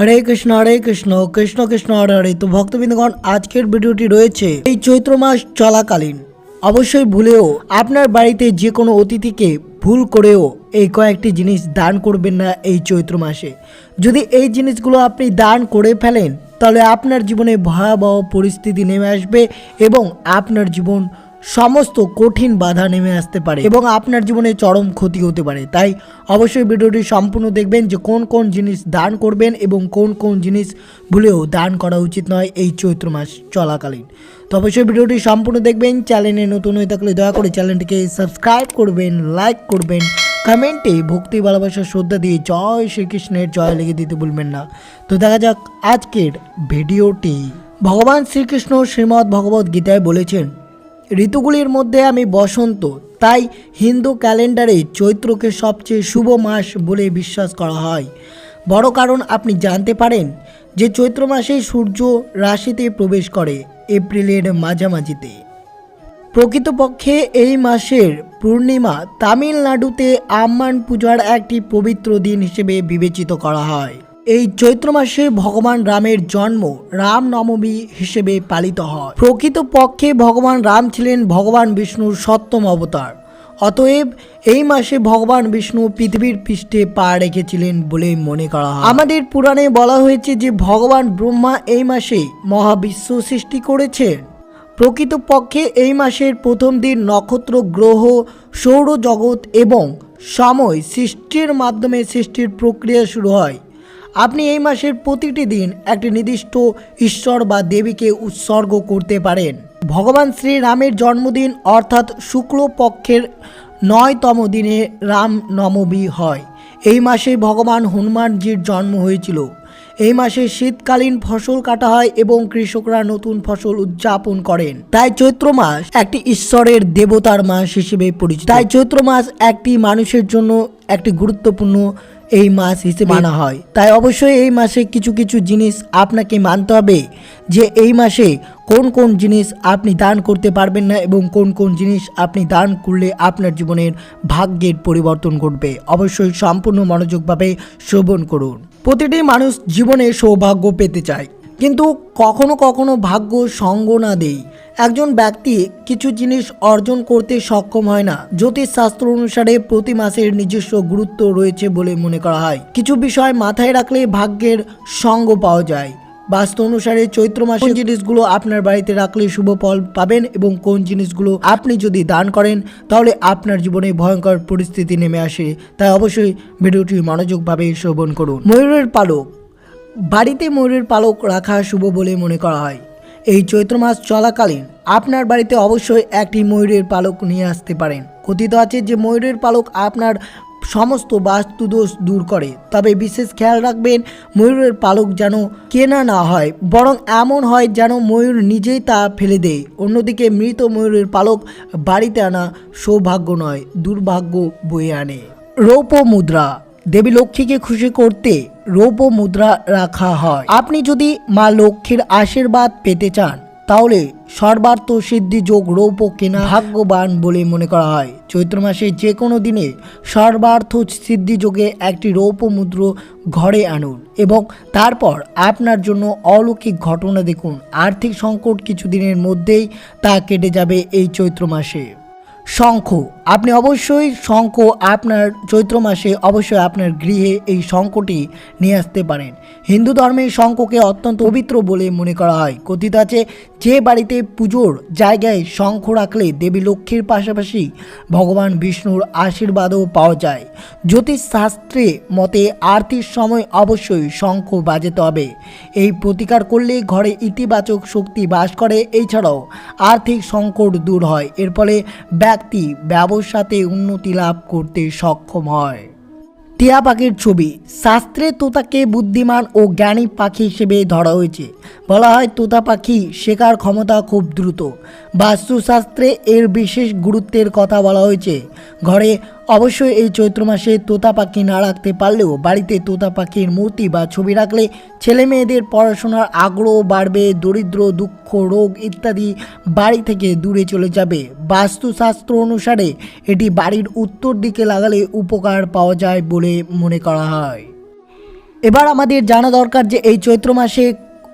হরে কৃষ্ণ হরে কৃষ্ণ কৃষ্ণ কৃষ্ণ, হরে হরে। তো ভক্তবৃন্দগণ, আজকের ভিডিওটি রয়েছে এই চৈত্র মাস চলাকালীন। অবশ্যই ভুলেও আপনার বাড়িতে যে কোনো অতিথিকে ভুল করেও এই কয়েকটি জিনিস দান করবেন না এই চৈত্র মাসে। যদি এই জিনিসগুলো আপনি দান করে ফেলেন, তাহলে আপনার জীবনে ভয়াবহ পরিস্থিতি নেমে আসবে এবং আপনার জীবন সমস্ত কঠিন বাধা নেমে আসতে পারে এবং আপনার জীবনে চরম ক্ষতি হতে পারে। তাই অবশ্যই ভিডিওটি সম্পূর্ণ দেখবেন যে কোন কোন জিনিস দান করবেন এবং কোন কোন জিনিস ভুলেও দান করা উচিত নয় এই চৈত্র মাস চলাকালীন। তো অবশ্যই ভিডিওটি সম্পূর্ণ দেখবেন, চ্যানেলে নতুন হয়ে থাকলে দয়া করে চ্যানেলটিকে সাবস্ক্রাইব করবেন, লাইক করবেন, কমেন্টে ভক্তি, ভালোবাসা, শ্রদ্ধা দিয়ে জয় শ্রীকৃষ্ণের জয় লিখে দিতে ভুলবেন না। তো দেখা যাক আজকের ভিডিওটি। ভগবান শ্রীকৃষ্ণ শ্রীমদ্ ভগবত গীতায় বলেছেন ঋতুগুলির মধ্যে আমি বসন্ত, তাই হিন্দু ক্যালেন্ডারে চৈত্রকে সবচেয়ে শুভ মাস বলে বিশ্বাস করা হয়। বড় কারণ আপনি জানতে পারেন যে চৈত্র মাসেই সূর্য রাশিতে প্রবেশ করে এপ্রিলের মাঝামাঝিতে। প্রকৃতপক্ষে এই মাসের পূর্ণিমা তামিলনাড়ুতে আম্মান পূজার একটি পবিত্র দিন হিসেবে বিবেচিত করা হয়। এই চৈত্র মাসে ভগবান রামের জন্ম রাম নবমী হিসেবে পালিত হয়। প্রকৃতপক্ষে ভগবান রাম ছিলেন ভগবান বিষ্ণুর সপ্তম অবতার। অতএব এই মাসে ভগবান বিষ্ণু পৃথিবীর পৃষ্ঠে পা রেখেছিলেন বলে মনে করা হয়। আমাদের পুরাণে বলা হয়েছে যে ভগবান ব্রহ্মা এই মাসে মহাবিশ্ব সৃষ্টি করেছেন প্রকৃতপক্ষে এই মাসের প্রথম দিন নক্ষত্র গ্রহ, সৌরজগৎ এবং সময় সৃষ্টির মাধ্যমে সৃষ্টির প্রক্রিয়া শুরু হয়। আপনি এই মাসের প্রতিটি দিন একটি নির্দিষ্ট ঈশ্বর বা দেবীকে উৎসর্গ করতে পারেন। ভগবান শ্রীরামের জন্মদিন অর্থাৎ শুক্লপক্ষের নয়তম দিনে রাম নবমী হয়। এই মাসে ভগবান হনুমানজির জন্ম হয়েছিল। এই মাসে শীতকালীন ফসল কাটা হয় এবং কৃষকরা নতুন ফসল উদযাপন করেন। তাই চৈত্র মাস একটি ঈশ্বরের দেবতার মাস হিসেবে পরিচিত। তাই চৈত্র মাস একটি মানুষের জন্য একটি গুরুত্বপূর্ণ এই মাস হিসেবে মানা হয়। তাই অবশ্যই এই মাসে কিছু কিছু জিনিস আপনাকে মানতে হবে যে এই মাসে কোন কোন জিনিস আপনি দান করতে পারবেন না এবং কোন কোন জিনিস আপনি দান করলে আপনার জীবনের ভাগ্যের পরিবর্তন ঘটবে। অবশ্যই সম্পূর্ণ মনোযোগভাবে শ্রবণ করুন। প্রতিটি মানুষ জীবনে সৌভাগ্য পেতে চায়। কিন্তু কখনো কখনো ভাগ্য সঙ্গ না দেই। একজন ব্যক্তি কিছু জিনিস অর্জন করতে সক্ষম হয় না। জ্যোতিষশাস্ত্র অনুসারে প্রতি মাসের নিজস্ব গুরুত্ব রয়েছে বলে মনে করা হয়। কিছু বিষয় মাথায় রাখলে ভাগ্যের সঙ্গ পাওয়া যায়। বাস্তু অনুসারে চৈত্র মাসে জিনিসগুলো আপনার বাড়িতে রাখলে শুভ ফল পাবেন এবং কোন জিনিসগুলো আপনি যদি দান করেন, তাহলে আপনার জীবনে ভয়ঙ্কর পরিস্থিতি নেমে আসে। তাই অবশ্যই ভিডিওটি মনোযোগভাবে শ্রবণ করুন। ময়ূরের পালক বাড়িতে ময়ূরের পালক রাখা শুভ বলে মনে করা হয়। এই চৈত্র মাস চলাকালীন আপনার বাড়িতে অবশ্যই একটি ময়ূরের পালক নিয়ে আসতে পারেন। কথিত আছে যে ময়ূরের পালক আপনার সমস্ত বাস্তুদোষ দূর করে। তবে বিশেষ খেয়াল রাখবেন, ময়ূরের পালক যেন কেনা না হয়, বরং এমন হয় যেন ময়ূর নিজেই তা ফেলে দেয়। অন্যদিকে মৃত ময়ূরের পালক বাড়িতে আনা সৌভাগ্য নয়, দুর্ভাগ্য বয়ে আনে। রৌপ্য মুদ্রা। দেবী লক্ষ্মীকে খুশি করতে রৌপ্য মুদ্রা রাখা হয়। আপনি যদি মা লক্ষ্মীর আশীর্বাদ পেতে চান, তাহলে সর্বার্থ সিদ্ধি যোগ রৌপ্য কেনা ভাগ্যবান বলে মনে করা হয়। চৈত্র মাসে যে কোনো দিনে সর্বার্থ সিদ্ধি যোগে একটি রৌপ্য মুদ্র ঘরে আনুন এবং তারপর আপনার জন্য অলৌকিক ঘটনা দেখুন। আর্থিক সংকট কিছুদিনের মধ্যেই তা কেটে যাবে এই চৈত্র মাসে। শঙ্খ আপনি অবশ্যই শঙ্খ আপনার চৈত্র মাসে অবশ্যই আপনার গৃহে এই শঙ্খটি নিয়ে আসতে পারেন। হিন্দু ধর্মে শঙ্খকে অত্যন্ত পবিত্র বলে মনে করা হয়। কথিত আছে যে বাড়িতে পুজোর জায়গায় শঙ্খ রাখলে দেবী লক্ষ্মীর পাশাপাশি ভগবান বিষ্ণুর আশীর্বাদও পাওয়া যায়। জ্যোতিষ শাস্ত্রে মতে আর্থিক সময় অবশ্যই শঙ্খ বাজাতে হবে। এই প্রতিকার করলে ঘরে ইতিবাচক শক্তি বাস করে। এছাড়াও আর্থিক সংকট দূর হয়। এর ফলে ব্যক্তি ব্যবসাতে উন্নতি লাভ করতে সক্ষম হয়। টিয়া পাখির ছবি। শাস্ত্রে তোতাকে বুদ্ধিমান ও জ্ঞানী পাখি হিসেবে ধরা হয়েছে। বলা হয় তোতা পাখি শেখার ক্ষমতা খুব দ্রুত। বাস্তুশাস্ত্রে এর বিশেষ গুরুত্বের কথা বলা হয়েছে। ঘরে অবশ্যই এই চৈত্র মাসে তোতা পাখি না রাখতে পারলেও বাড়িতে তোতা পাখির মূর্তি বা ছবি রাখলে ছেলে মেয়েদের পড়াশোনার আগ্রহ বাড়বে, দরিদ্র, দুঃখ, রোগ ইত্যাদি বাড়ি থেকে দূরে চলে যাবে। বাস্তুশাস্ত্র অনুসারে এটি বাড়ির উত্তর দিকে লাগালে উপকার পাওয়া যায় বলে মনে করা হয়। এবার আমাদের জানা দরকার যে এই চৈত্র মাসে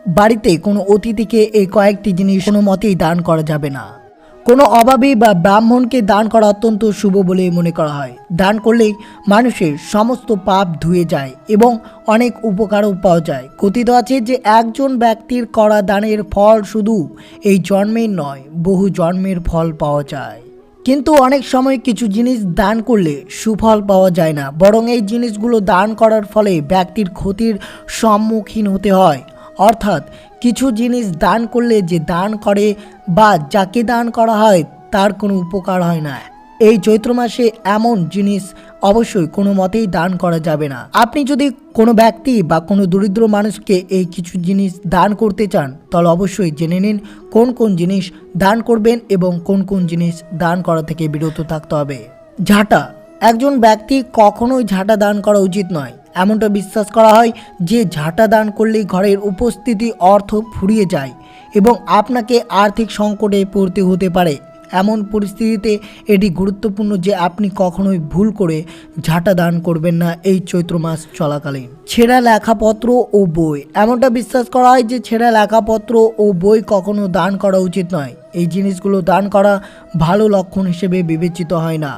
বাড়িতে কোনো অতিথিকে এই কয়েকটি জিনিস কোনো মতেই দান করা যাবে না। কোনো অভাবী বা ব্রাহ্মণকে দান করা অত্যন্ত শুভ বলে মনে করা হয়। দান করলেই মানুষের সমস্ত পাপ ধুয়ে যায় এবং অনেক উপকারও পাওয়া যায়। কথিত আছে যে একজন ব্যক্তির করা দানের ফল শুধু এই জন্মের নয়, বহু জন্মের ফল পাওয়া যায়। কিন্তু অনেক সময় কিছু জিনিস দান করলে সুফল পাওয়া যায় না, বরং এই জিনিসগুলো দান করার ফলে ব্যক্তির ক্ষতির সম্মুখীন হতে হয়। অর্থাৎ কিছু জিনিস দান করলে যে দান করে বা যাকে দান করা হয় তার কোনো উপকার হয় না। এই চৈত্র মাসে এমন জিনিস অবশ্যই কোনো মতেই দান করা যাবে না। আপনি যদি কোনো ব্যক্তি বা কোনো দরিদ্র মানুষকে এই কিছু জিনিস দান করতে চান, তাহলে অবশ্যই জেনে নিন কোন কোন জিনিস দান করবেন এবং কোন কোন জিনিস দান করা থেকে বিরত থাকতে হবে। ঝাঁটা। একজন ব্যক্তি কখনোই ঝাঁটা দান করা উচিত নয়। এমনটা বিশ্বাস করা হয় যে ঝাঁটা দান করলেই ঘরের উপস্থিতি অর্থ ফুরিয়ে যায় এবং আপনাকে আর্থিক সংকটে পড়তে হতে পারে। এমন পরিস্থিতিতে এটি গুরুত্বপূর্ণ যে আপনি কখনোই ভুল করে ঝাঁটা দান করবেন না এই চৈত্র মাস চলাকালীন। ছেঁড়া লেখাপত্র ও বই। এমনটা বিশ্বাস করা হয় যে ছেঁড়া লেখাপত্র ও বই কখনো দান করা উচিত নয়। এই জিনিসগুলো দান করা ভালো লক্ষণ হিসেবে বিবেচিত হয় না।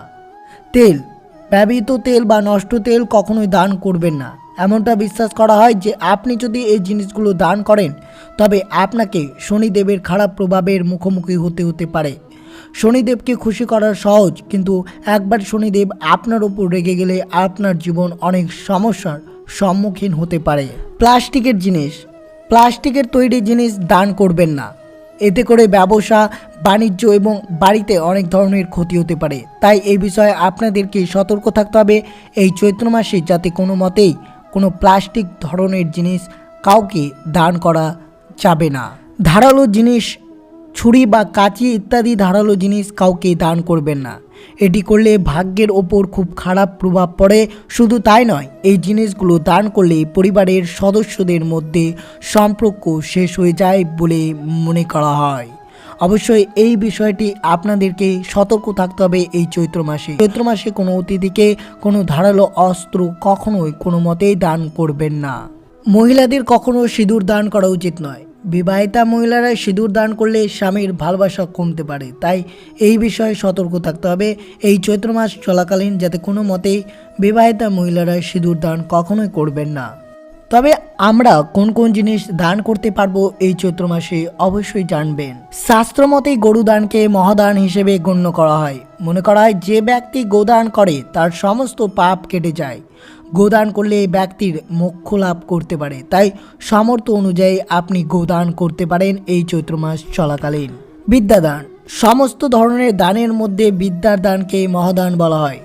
তেল। ব্যবহৃত তেল বা নষ্ট তেল কখনোই দান করবেন না। এমনটা বিশ্বাস করা হয় যে আপনি যদি এই জিনিসগুলো দান করেন, তবে আপনাকে শনিদেবের খারাপ প্রভাবের মুখোমুখি হতে হতে পারে। শনিদেবকে খুশি করার সহজ, কিন্তু একবার শনিদেব আপনার উপর রেগে গেলে আপনার জীবন অনেক সমস্যার সম্মুখীন হতে পারে। প্লাস্টিকের জিনিস। প্লাস্টিকের তৈরি জিনিস দান করবেন না। এতে করে ব্যবসা, বাণিজ্য এবং বাড়িতে অনেক ধরনের ক্ষতি হতে পারে। তাই এই বিষয়ে আপনাদেরকে সতর্ক থাকতে হবে। এই চৈত্র মাসে যাতে কোনো মতেই কোনো প্লাস্টিক ধরনের জিনিস কাউকে দান করা যাবে না। ধারালো জিনিস ছুরি বা কাঁচি ইত্যাদি ধারালো জিনিস কাউকে দান করবেন না। এটি করলে ভাগ্যের ওপর খুব খারাপ প্রভাব পড়ে। শুধু তাই নয়, এই জিনিসগুলো দান করলে পরিবারের সদস্যদের মধ্যে সম্পর্ক শেষ হয়ে যায় বলে মনে করা হয়। অবশ্যই এই বিষয়টি আপনাদেরকে সতর্ক থাকতে হবে এই চৈত্র মাসে। চৈত্র মাসে কোনো অতিথিকে কোনো ধারালো অস্ত্র কখনোই কোনো মতেই দান করবেন না। মহিলাদের কখনো সিঁদুর দান করা উচিত নয়। বিবাহিতা মহিলারা সিঁদুর দান করলে স্বামীর ভালোবাসা কমতে পারে। তাই এই বিষয়ে সতর্ক থাকতে হবে। এই চৈত্র মাস চলাকালীন যাতে কোনো মতেই বিবাহিতা মহিলারা সিঁদুর দান কখনোই করবেন না। তবে আমরা কোন কোন জিনিস দান করতে পারব এই চৈত্র মাসে অবশ্যই জানবেন। শাস্ত্র মতে গরু দানকে মহাদান হিসেবে গণ্য করা হয়। মনে করা হয় যে ব্যক্তি গোদান করে, তার সমস্ত পাপ কেটে যায়। গোদান করলে এই ব্যক্তির মোক্ষ লাভ করতে পারে। তাই সামর্থ্য অনুযায়ী আপনি গোদান করতে পারেন এই চৈত্র মাস চলাকালীন। বিদ্যাদান। সমস্ত ধরনের দানের মধ্যে বিদ্যার দানকে মহাদান বলা হয়।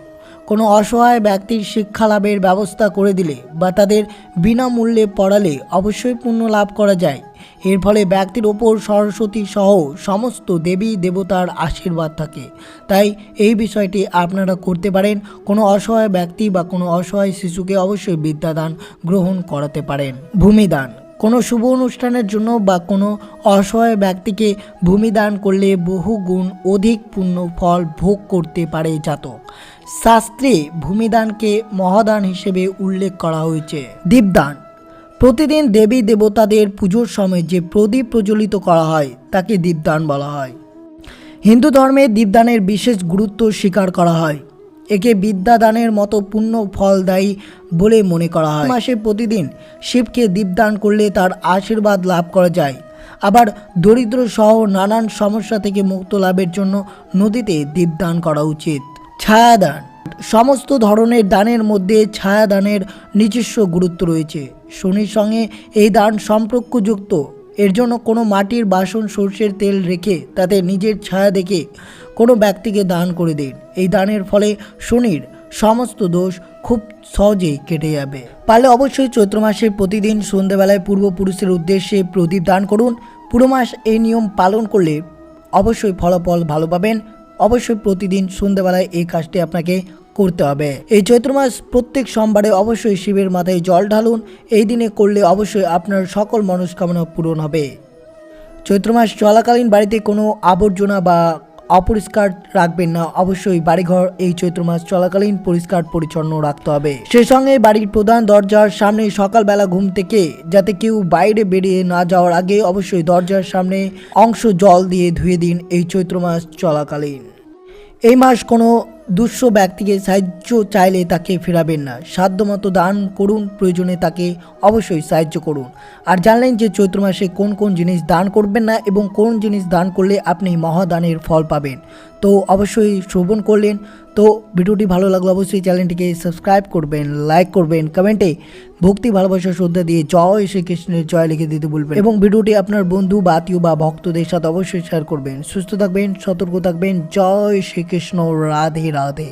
কোনো অসহায় ব্যক্তির শিক্ষা লাভের ব্যবস্থা করে দিলে বা তাদের বিনামূল্যে পড়ালে অবশ্যই পুণ্য লাভ করা যায়। এর ফলে ব্যক্তির ওপর সরস্বতী সহ সমস্ত দেবী দেবতার আশীর্বাদ থাকে। তাই এই বিষয়টি আপনারা করতে পারেন। কোনো অসহায় ব্যক্তি বা কোনো অসহায় শিশুকে অবশ্যই বিদ্যাদান গ্রহণ করাতে পারেন। ভূমিদান। কোনো শুভ অনুষ্ঠানের জন্য বা কোনো অসহায় ব্যক্তিকে ভূমিদান করলে বহু গুণ অধিক পূর্ণ ফল ভোগ করতে পারে জাতক। শাস্ত্রে ভূমিদানকে মহাদান হিসেবে উল্লেখ করা হয়েছে। দীপদান। প্রতিদিন দেবী দেবতাদের পুজোর সময় যে প্রদীপ প্রজ্বলিত করা হয়, তাকে দীপদান বলা হয়। হিন্দু ধর্মে দীপদানের বিশেষ গুরুত্ব স্বীকার করা হয়। একে বিদ্যাদানের মতো পুণ্য ফলদায়ী বলে মনে করা হয়। মাসে প্রতিদিন শিবকে দীপদান করলে তার আশীর্বাদ লাভ করা যায়। আবার দরিদ্র সহ নানান সমস্যা থেকে মুক্ত লাভের জন্য নদীতে দীপদান করা উচিত। ছায়াদান সমস্ত ধরনের দানের মধ্যে ছায়া দানের নিজস্ব গুরুত্ব রয়েছে। শনির সঙ্গে এই দান সম্পর্কযুক্ত। এর জন্য কোনো মাটির বাসন সর্ষের তেল রেখে তাতে নিজের ছায়া দেখে কোনো ব্যক্তিকে দান করে দিন। এই দানের ফলে শনির সমস্ত দোষ খুব সহজেই কেটে যাবে। পারলে অবশ্যই চৈত্র মাসে প্রতিদিন সন্ধ্যেবেলায় পূর্বপুরুষের উদ্দেশ্যে প্রদীপ দান করুন। পুরো মাস এই নিয়ম পালন করলে অবশ্যই ফলাফল ভালো পাবেন। অবশ্যই প্রতিদিন সন্ধ্যেবেলায় এই কাজটি আপনাকে করতে হবে। এই চৈত্র মাস প্রত্যেক সোমবারে অবশ্যই শিবের মাথায় জল ঢালুন। এই দিনে করলে অবশ্যই আপনার সকল মনস্কামনা পূরণ হবে। চৈত্র মাস চলাকালীন বাড়িতে কোনো আবর্জনা বা অপরিষ্কার রাখবেন না। অবশ্যই বাড়িঘর এই চৈত্র মাস চলাকালীন পরিষ্কার পরিচ্ছন্ন রাখতে হবে। সে সঙ্গে বাড়ির প্রধান দরজার সামনে সকালবেলা ঘুম থেকে যাতে কেউ বাইরে বেরিয়ে না যাওয়ার আগে অবশ্যই দরজার সামনে অংশ জল দিয়ে ধুয়ে দিন এই চৈত্র মাস চলাকালীন। এই মাস কোনো দুঃস্থ ব্যক্তিকে সাহায্য চাইলে তাকে ফেরাবেন না। সাধ্যমতো দান করুন, প্রয়োজনে তাকে অবশ্যই সাহায্য করুন। আর জানলেন যে চৈত্র মাসে কোন কোন জিনিস দান করবেন না এবং কোন জিনিস দান করলে আপনি মহাদানের ফল পাবেন। তো অবশ্যই শ্রবণ করলেন। তো ভিডিওটি ভালো লাগলে অবশ্যই চ্যানেলটিকে সাবস্ক্রাইব করবেন, লাইক করবেন, কমেন্টে ভক্তি, ভালোবাসা, শ্রদ্ধা দিয়ে জয় শ্রীকৃষ্ণের জয় লিখে দিতে বলবেন এবং ভিডিওটি আপনার বন্ধু বা আত্মীয় বা ভক্তদের সাথে অবশ্যই শেয়ার করবেন। সুস্থ থাকবেন, সতর্ক থাকবেন। জয় শ্রীকৃষ্ণ, রাধে রাধে।